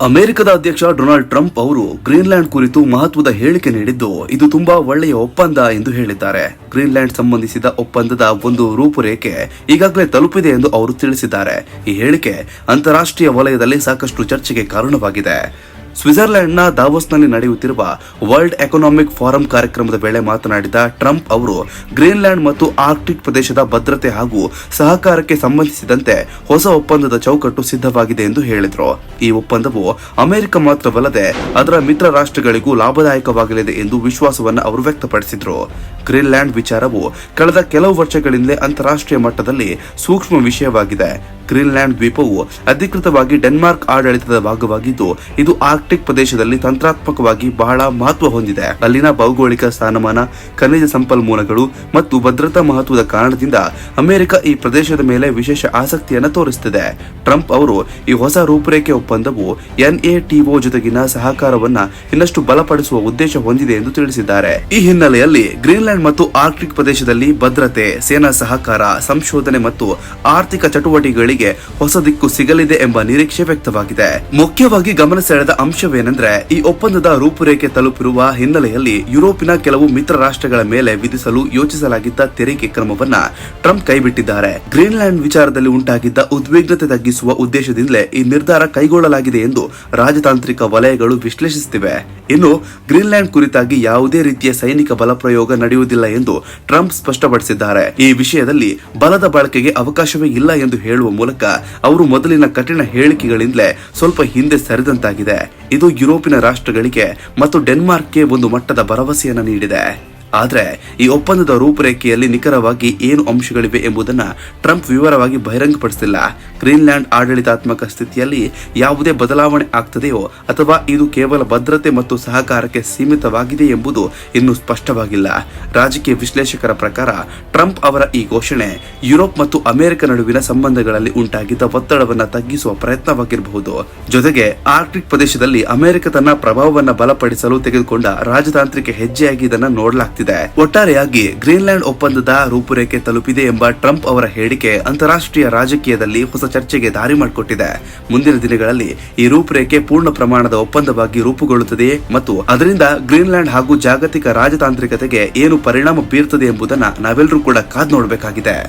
ಅಮೆರಿಕದ ಅಧ್ಯಕ್ಷ Donald Trump ಅವರು ಗ್ರೀನ್ಲ್ಯಾಂಡ್ ಕುರಿತು ಮಹತ್ವದ ಹೇಳಿಕೆ ನೀಡಿದ್ದು, ಇದು ತುಂಬಾ ಒಳ್ಳೆಯ ಒಪ್ಪಂದ ಎಂದು ಹೇಳಿದ್ದಾರೆ. ಗ್ರೀನ್ಲ್ಯಾಂಡ್ ಸಂಬಂಧಿಸಿದ ಒಪ್ಪಂದದ ಒಂದು ರೂಪುರೇಖೆ ಈಗಾಗಲೇ ತಲುಪಿದೆ ಎಂದು ಅವರು ತಿಳಿಸಿದ್ದಾರೆ. ಈ ಹೇಳಿಕೆ ಅಂತಾರಾಷ್ಟ್ರೀಯ ವಲಯದಲ್ಲಿ ಸಾಕಷ್ಟು ಚರ್ಚೆಗೆ ಕಾರಣವಾಗಿದೆ. ಸ್ವಿಟ್ಜರ್ಲೆಂಡ್ನ ದಾವೋಸ್ನಲ್ಲಿ ನಡೆಯುತ್ತಿರುವ ವರ್ಲ್ಡ್ ಎಕನಾಮಿಕ್ ಫಾರಂ ಕಾರ್ಯಕ್ರಮದ ವೇಳೆ ಮಾತನಾಡಿದ ಟ್ರಂಪ್ ಅವರು, ಗ್ರೀನ್ಲ್ಯಾಂಡ್ ಮತ್ತು ಆರ್ಕ್ಟಿಕ್ ಪ್ರದೇಶದ ಭದ್ರತೆ ಹಾಗೂ ಸಹಕಾರಕ್ಕೆ ಸಂಬಂಧಿಸಿದಂತೆ ಹೊಸ ಒಪ್ಪಂದದ ಚೌಕಟ್ಟು ಸಿದ್ಧವಾಗಿದೆ ಎಂದು ಹೇಳಿದರು. ಈ ಒಪ್ಪಂದವು ಅಮೆರಿಕ ಮಾತ್ರವಲ್ಲದೆ ಅದರ ಮಿತ್ರ ರಾಷ್ಟ್ರಗಳಿಗೂ ಲಾಭದಾಯಕವಾಗಲಿದೆ ಎಂದು ವಿಶ್ವಾಸವನ್ನು ಅವರು ವ್ಯಕ್ತಪಡಿಸಿದರು. ಗ್ರೀನ್ಲ್ಯಾಂಡ್ ವಿಚಾರವು ಕಳೆದ ಕೆಲವು ವರ್ಷಗಳಿಂದಲೇ ಅಂತಾರಾಷ್ಟ್ರೀಯ ಮಟ್ಟದಲ್ಲಿ ಸೂಕ್ಷ್ಮ ವಿಷಯವಾಗಿದೆ. ಗ್ರೀನ್ಲ್ಯಾಂಡ್ ದ್ವೀಪವು ಅಧಿಕೃತವಾಗಿ ಡೆನ್ಮಾರ್ಕ್ ಆಡಳಿತದ ಭಾಗವಾಗಿದ್ದು, ಇದು ಆರ್ಕ್ಟಿಕ್ ಪ್ರದೇಶದಲ್ಲಿ ತಂತ್ರಾತ್ಮಕವಾಗಿ ಬಹಳ ಮಹತ್ವ ಹೊಂದಿದೆ. ಅಲ್ಲಿನ ಭೌಗೋಳಿಕ ಸ್ಥಾನಮಾನ, ಖನಿಜ ಸಂಪನ್ಮೂಲಗಳು ಮತ್ತು ಭದ್ರತಾ ಮಹತ್ವದ ಕಾರಣದಿಂದ ಅಮೆರಿಕ ಈ ಪ್ರದೇಶದ ಮೇಲೆ ವಿಶೇಷ ಆಸಕ್ತಿಯನ್ನು ತೋರಿಸುತ್ತಿದೆ ಟ್ರಂಪ್ ಅವರು ಈ ಹೊಸ ರೂಪರೇಖೆ ಒಪ್ಪಂದವು ಎನ್ಎಟಿಒ ಜೊತೆಗಿನ ಸಹಕಾರವನ್ನ ಇನ್ನಷ್ಟು ಬಲಪಡಿಸುವ ಉದ್ದೇಶ ಹೊಂದಿದೆ ಎಂದು ತಿಳಿಸಿದ್ದಾರೆ. ಈ ಹಿನ್ನೆಲೆಯಲ್ಲಿ ಗ್ರೀನ್ಲ್ಯಾಂಡ್ ಮತ್ತು ಆರ್ಕ್ಟಿಕ್ ಪ್ರದೇಶದಲ್ಲಿ ಭದ್ರತೆ, ಸೇನಾ ಸಹಕಾರ, ಸಂಶೋಧನೆ ಮತ್ತು ಆರ್ಥಿಕ ಚಟುವಟಿಕೆಗಳಿಗೆ ಹೊಸ ದಿಕ್ಕು ಸಿಗಲಿದೆ ಎಂಬ ನಿರೀಕ್ಷೆ ವ್ಯಕ್ತವಾಗಿದೆ. ಮುಖ್ಯವಾಗಿ ಗಮನ ಸೆಳೆದ ಅಂಶವೇನೆಂದ್ರೆ, ಈ ಒಪ್ಪಂದದ ರೂಪುರೇಖೆ ತಲುಪಿರುವ ಹಿನ್ನೆಲೆಯಲ್ಲಿ ಯುರೋಪಿನ ಕೆಲವು ಮಿತ್ರ ರಾಷ್ಟ್ರಗಳ ಮೇಲೆ ವಿಧಿಸಲು ಯೋಚಿಸಲಾಗಿದ್ದ ತೆರಿಗೆ ಕ್ರಮವನ್ನ ಟ್ರಂಪ್ ಕೈಬಿಟ್ಟಿದ್ದಾರೆ. ಗ್ರೀನ್ಲ್ಯಾಂಡ್ ವಿಚಾರದಲ್ಲಿ ಉಂಟಾಗಿದ್ದ ಉದ್ವಿಗ್ನತೆ ತಗ್ಗಿಸುವ ಉದ್ದೇಶದಿಂದಲೇ ಈ ನಿರ್ಧಾರ ಕೈಗೊಳ್ಳಲಾಗಿದೆ ಎಂದು ರಾಜತಾಂತ್ರಿಕ ವಲಯಗಳು ವಿಶ್ಲೇಷಿಸುತ್ತಿವೆ. ಇನ್ನು, ಗ್ರೀನ್ಲ್ಯಾಂಡ್ ಕುರಿತಾಗಿ ಯಾವುದೇ ರೀತಿಯ ಸೈನಿಕ ಬಲ ಪ್ರಯೋಗ ನಡೆಯುವುದಿಲ್ಲ ಎಂದು ಟ್ರಂಪ್ ಸ್ಪಷ್ಟಪಡಿಸಿದ್ದಾರೆ. ಈ ವಿಷಯದಲ್ಲಿ ಬಲದ ಬಳಕೆಗೆ ಅವಕಾಶವೇ ಇಲ್ಲ ಎಂದು ಹೇಳುವ ಮೂಲಕ ಅವರು ಮೊದಲಿನ ಕಠಿಣ ಹೇಳಿಕೆಗಳಿಂದಲೇ ಸ್ವಲ್ಪ ಹಿಂದೆ ಸರಿದಂತಾಗಿದೆ. ಇದು ಯುರೋಪಿನ ರಾಷ್ಟ್ರಗಳಿಗೆ ಮತ್ತು ಡೆನ್ಮಾರ್ಕ್ಗೆ ಒಂದು ಮಟ್ಟದ ಭರವಸೆಯನ್ನು ನೀಡಿದೆ. ಆದರೆ ಈ ಒಪ್ಪಂದದ ರೂಪರೇಖೆಯಲ್ಲಿ ನಿಖರವಾಗಿ ಏನು ಅಂಶಗಳಿವೆ ಎಂಬುದನ್ನು ಟ್ರಂಪ್ ವಿವರವಾಗಿ ಬಹಿರಂಗಪಡಿಸಿಲ್ಲ ಗ್ರೀನ್ಲ್ಯಾಂಡ್ ಆಡಳಿತಾತ್ಮಕ ಸ್ಥಿತಿಯಲ್ಲಿ ಯಾವುದೇ ಬದಲಾವಣೆ ಆಗ್ತದೆಯೋ ಅಥವಾ ಇದು ಕೇವಲ ಭದ್ರತೆ ಮತ್ತು ಸಹಕಾರಕ್ಕೆ ಸೀಮಿತವಾಗಿದೆ ಎಂಬುದು ಇನ್ನೂ ಸ್ಪಷ್ಟವಾಗಿಲ್ಲ. ರಾಜಕೀಯ ವಿಶ್ಲೇಷಕರ ಪ್ರಕಾರ ಟ್ರಂಪ್ ಅವರ ಈ ಘೋಷಣೆ ಯುರೋಪ್ ಮತ್ತು ಅಮೆರಿಕ ನಡುವಿನ ಸಂಬಂಧಗಳಲ್ಲಿ ಉಂಟಾಗಿದ್ದ ಒತ್ತಡವನ್ನು ತಗ್ಗಿಸುವ ಪ್ರಯತ್ನವಾಗಿರಬಹುದು. ಜೊತೆಗೆ ಆರ್ಕ್ಟಿಕ್ ಪ್ರದೇಶದಲ್ಲಿ ಅಮೆರಿಕ ತನ್ನ ಪ್ರಭಾವವನ್ನು ಬಲಪಡಿಸಲು ತೆಗೆದುಕೊಂಡ ರಾಜತಾಂತ್ರಿಕ ಹೆಜ್ಜೆಯಾಗಿ ಇದನ್ನು ನೋಡಲಾಗ್ತಿದೆ. ಒಟ್ಟಾರೆಯಾಗಿ ಗ್ರೀನ್ಲ್ಯಾಂಡ್ ಒಪ್ಪಂದದ ರೂಪುರೇಖೆ ತಲುಪಿದೆ ಎಂಬ ಟ್ರಂಪ್ ಅವರ ಹೇಳಿಕೆ ಅಂತಾರಾಷ್ಟ್ರೀಯ ರಾಜಕೀಯದಲ್ಲಿ ಹೊಸ ಚರ್ಚೆಗೆ ದಾರಿ ಮಾಡಿಕೊಟ್ಟಿದೆ. ಮುಂದಿನ ದಿನಗಳಲ್ಲಿ ಈ ರೂಪುರೇಖೆ ಪೂರ್ಣ ಪ್ರಮಾಣದ ಒಪ್ಪಂದವಾಗಿ ರೂಪುಗೊಳ್ಳುತ್ತದೆ ಮತ್ತು ಅದರಿಂದ ಗ್ರೀನ್ಲ್ಯಾಂಡ್ ಹಾಗೂ ಜಾಗತಿಕ ರಾಜತಾಂತ್ರಿಕತೆಗೆ ಏನು ಪರಿಣಾಮ ಬೀರುತ್ತದೆ ಎಂಬುದನ್ನ ನಾವೆಲ್ಲರೂ ಕೂಡ ಕಾದ್ ನೋಡಬೇಕಾಗಿದೆ.